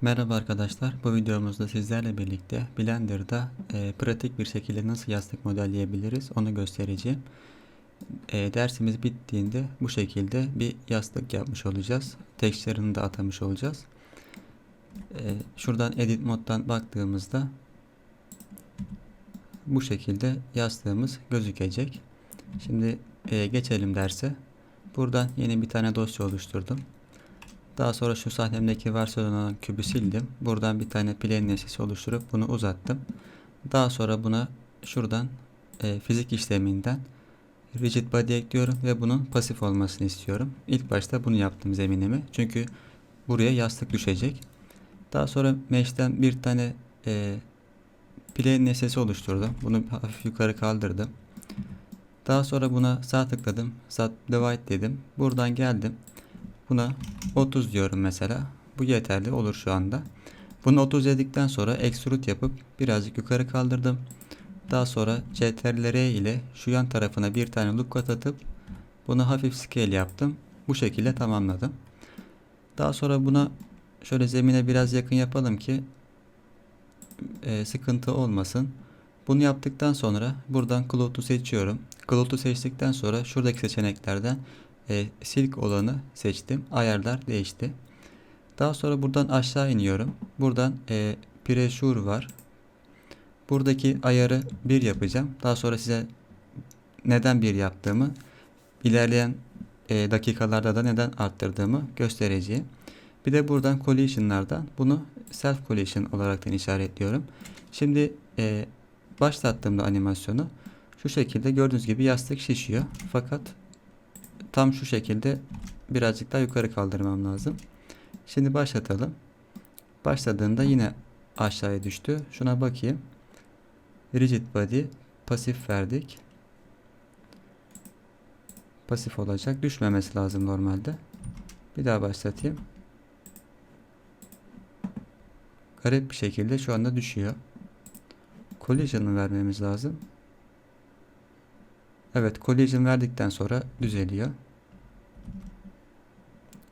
Merhaba arkadaşlar. Bu videomuzda sizlerle birlikte Blender'da e, pratik bir şekilde nasıl yastık modelleyebiliriz onu göstereceğim. E, dersimiz bittiğinde bu şekilde bir yastık yapmış olacağız. Texture'ını da atamış olacağız. E, şuradan Edit moddan baktığımızda bu şekilde yastığımız gözükecek. Şimdi e, geçelim derse. Buradan yeni bir tane dosya oluşturdum. Daha sonra şu sahnemdeki versiyon kübü sildim. Buradan bir tane plane nesnesi oluşturup bunu uzattım. Daha sonra buna şuradan e, fizik işleminden rigid body ekliyorum ve bunun pasif olmasını istiyorum. İlk başta bunu yaptım zeminimi. Çünkü buraya yastık düşecek. Daha sonra mesh'ten bir tane e, plane nesnesi oluşturdum. Bunu hafif yukarı kaldırdım. Daha sonra buna sağ tıkladım. Sat divide dedim. Buradan geldim. Buna 30 diyorum mesela. Bu yeterli olur şu anda. Bunu 30 dedikten sonra extrude yapıp birazcık yukarı kaldırdım. Daha sonra CTRL-R ile şu yan tarafına bir tane loop kat atıp bunu hafif scale yaptım. Bu şekilde tamamladım. Daha sonra buna şöyle zemine biraz yakın yapalım ki e, sıkıntı olmasın. Bunu yaptıktan sonra buradan Cloud'u seçiyorum. Cloud'u seçtikten sonra şuradaki seçeneklerden e, silk olanı seçtim. Ayarlar değişti. Daha sonra buradan aşağı iniyorum. Buradan e, pressure var. Buradaki ayarı 1 yapacağım. Daha sonra size neden 1 yaptığımı ilerleyen e, dakikalarda da neden arttırdığımı göstereceğim. Bir de buradan collision'lardan bunu self collision olaraktan işaretliyorum. Şimdi e, başlattığımda animasyonu şu şekilde gördüğünüz gibi yastık şişiyor. Fakat tam şu şekilde birazcık daha yukarı kaldırmam lazım. Şimdi başlatalım. Başladığında yine aşağıya düştü. Şuna bakayım. Rigid body pasif verdik. Pasif olacak. Düşmemesi lazım normalde. Bir daha başlatayım. Garip bir şekilde şu anda düşüyor. Collision'ı vermemiz lazım. Evet, collision verdikten sonra düzeliyor.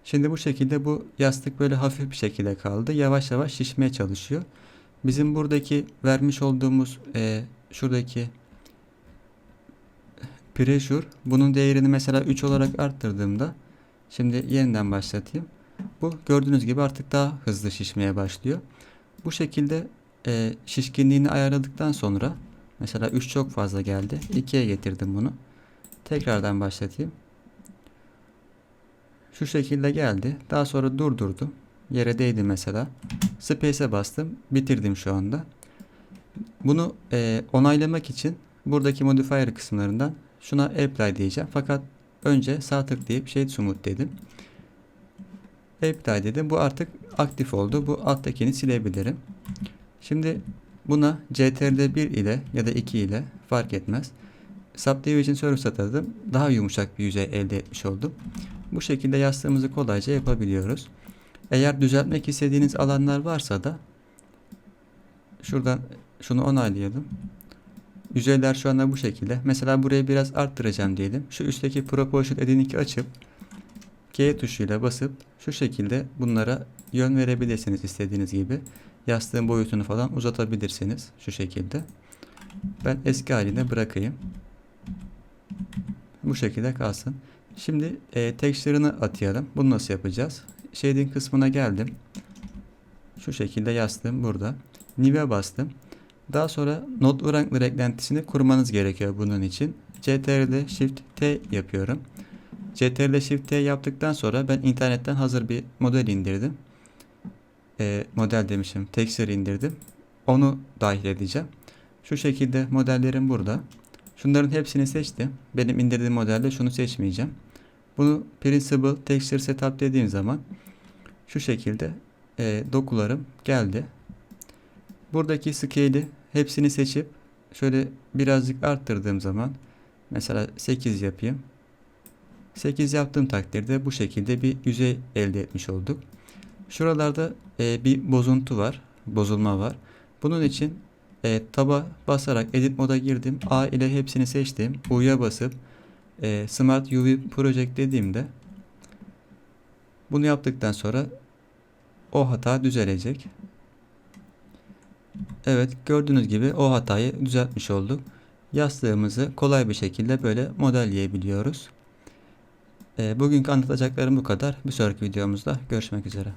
Şimdi bu şekilde bu yastık böyle hafif bir şekilde kaldı. Yavaş yavaş şişmeye çalışıyor. Bizim buradaki vermiş olduğumuz e, şuradaki pressure bunun değerini mesela 3 olarak arttırdığımda şimdi yeniden başlatayım. Bu gördüğünüz gibi artık daha hızlı şişmeye başlıyor. Bu şekilde e, şişkinliğini ayarladıktan sonra mesela 3 çok fazla geldi. 2'ye getirdim bunu. Tekrardan başlatayım. Şu şekilde geldi. Daha sonra durdurdum. Yere değdi mesela. Space'e bastım. Bitirdim şu anda. Bunu e, onaylamak için buradaki modifier kısımlarından şuna apply diyeceğim. Fakat önce sağ tıklayıp shade smooth dedim. Apply dedim. Bu artık aktif oldu. Bu alttakini silebilirim. Şimdi buna CTRL 1 ile ya da 2 ile fark etmez. Subdivision Surface atadım. Daha yumuşak bir yüzey elde etmiş oldum. Bu şekilde yastığımızı kolayca yapabiliyoruz. Eğer düzeltmek istediğiniz alanlar varsa da şuradan şunu onaylayalım. Yüzeyler şu anda bu şekilde. Mesela burayı biraz arttıracağım diyelim. Şu üstteki Proportion Edit'i açıp G tuşuyla basıp şu şekilde bunlara yön verebilirsiniz istediğiniz gibi. Yastığın boyutunu falan uzatabilirsiniz şu şekilde. Ben eski haline bırakayım. Bu şekilde kalsın. Şimdi e, texture'ını atayalım. Bunu nasıl yapacağız? Shading kısmına geldim. Şu şekilde yastığım burada. New'e bastım. Daha sonra node Wrangler eklentisini kurmanız gerekiyor bunun için. CTRL Shift T yapıyorum. CTRL Shift T yaptıktan sonra ben internetten hazır bir model indirdim. E, model demişim. Texture indirdim. Onu dahil edeceğim. Şu şekilde modellerim burada. Şunların hepsini seçtim. Benim indirdiğim modelde şunu seçmeyeceğim. Bunu Principal Texture Setup dediğim zaman şu şekilde e, dokularım geldi. Buradaki scale'i hepsini seçip şöyle birazcık arttırdığım zaman mesela 8 yapayım. 8 yaptığım takdirde bu şekilde bir yüzey elde etmiş olduk. Şuralarda e, bir bozuntu var. Bozulma var. Bunun için e, taba basarak edit moda girdim. A ile hepsini seçtim. U'ya basıp e, Smart UV Project dediğimde bunu yaptıktan sonra o hata düzelecek. Evet gördüğünüz gibi o hatayı düzeltmiş olduk. Yastığımızı kolay bir şekilde böyle modelleyebiliyoruz. E, bugünkü anlatacaklarım bu kadar. Bir sonraki videomuzda görüşmek üzere.